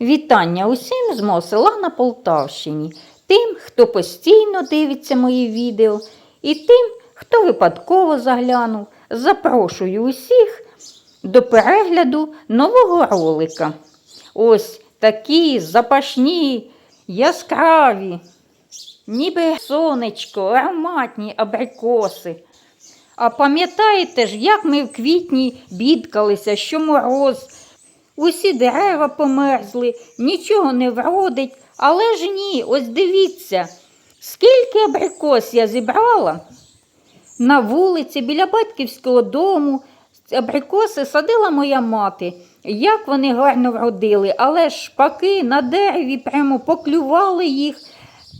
Вітання усім з мого села на Полтавщині, тим, хто постійно дивиться мої відео, і тим, хто випадково заглянув. Запрошую усіх до перегляду нового ролика. Ось такі запашні, яскраві, ніби сонечко, ароматні абрикоси. А пам'ятаєте ж, як ми в квітні бідкалися, що мороз, усі дерева померзли, нічого не вродить, але ж ні, ось дивіться, скільки абрикос я зібрала на вулиці біля батьківського дому. Абрикоси садила моя мати. Як вони гарно вродили, але шпаки на дереві прямо поклювали їх,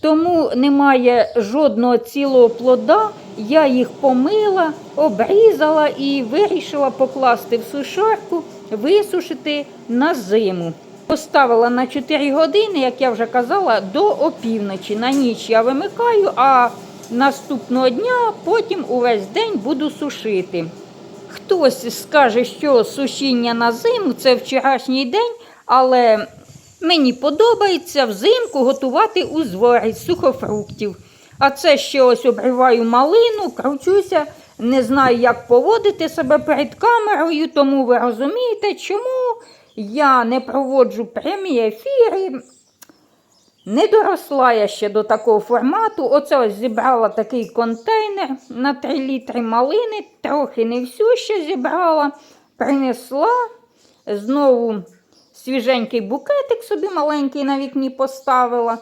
тому немає жодного цілого плода. Я їх помила, обрізала і вирішила покласти в сушарку, висушити на зиму. Поставила на 4 години, як я вже казала, до опівночі. На ніч я вимикаю, а наступного дня потім увесь день буду сушити. Хтось скаже, що сушіння на зиму це вчорашній день, але мені подобається взимку готувати узвари з сухофруктів. А це ще ось обриваю малину, кручуся, не знаю, як поводити себе перед камерою, тому ви розумієте, чому я не проводжу прямі ефіри. Не доросла я ще до такого формату. Оце ось зібрала такий контейнер на 3 літри малини, трохи не всю ще зібрала, принесла. Знову свіженький букетик собі маленький на вікні поставила.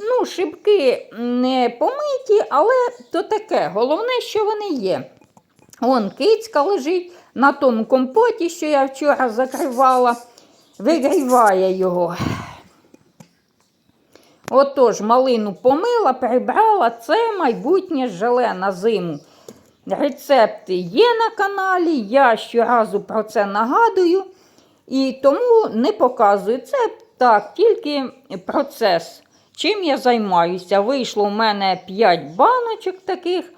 Ну, шибки не помиті, але то таке. Головне, що вони є. Вон кицька лежить на тому компоті, що я вчора закривала, вигріває його. Отож, малину помила, прибрала, це майбутнє желе на зиму. Рецепти є на каналі, я щоразу про це нагадую і тому не показую. Це так, тільки процес. Чим я займаюся? Вийшло у мене 5 баночок таких,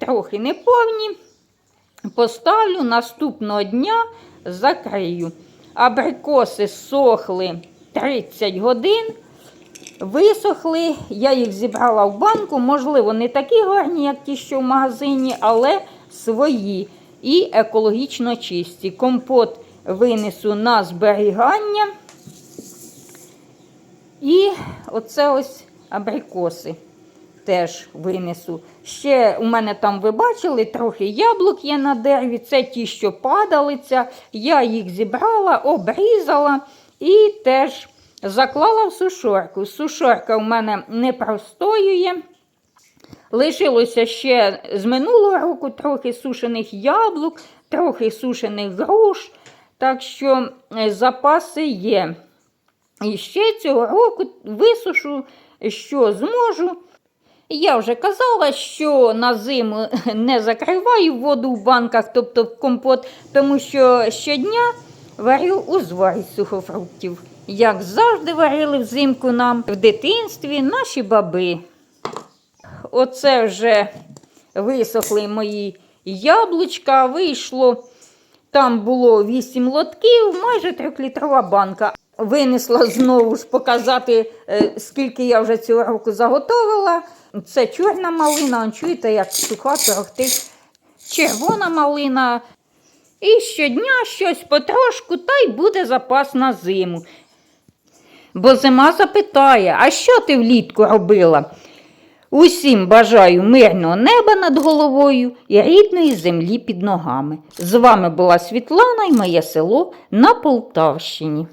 трохи неповні. Поставлю наступного дня, закрию. Абрикоси сохли 30 годин. Висохли, я їх зібрала в банку, можливо, не такі гарні, як ті, що в магазині, але свої і екологічно чисті. Компот винесу на зберігання. І оце ось абрикоси теж винесу. Ще у мене там, ви бачили, трохи яблук є на дереві. Це ті, що падалися. Я їх зібрала, обрізала і теж заклала в сушорку. Сушорка у мене не простоює. Лишилося ще з минулого року трохи сушених яблук, трохи сушених груш. Так що е, запаси є. І ще цього року висушу, що зможу. Я вже казала, що на зиму не закриваю воду в банках, тобто в компот, тому що щодня варю узвар із сухофруктів. Як завжди варили взимку нам в дитинстві наші баби. Оце вже висохли мої яблучка, вийшло. Там було 8 лотків, майже 3-літрова банка. Винесла знову ж показати, е, скільки я вже цього року заготовила. Це чорна малина, чуєте, як суха торохтить. Червона малина. І щодня щось потрошку, та й буде запас на зиму. Бо зима запитає, а що ти влітку робила? Усім бажаю мирного неба над головою і рідної землі під ногами. З вами була Світлана і моє село на Полтавщині.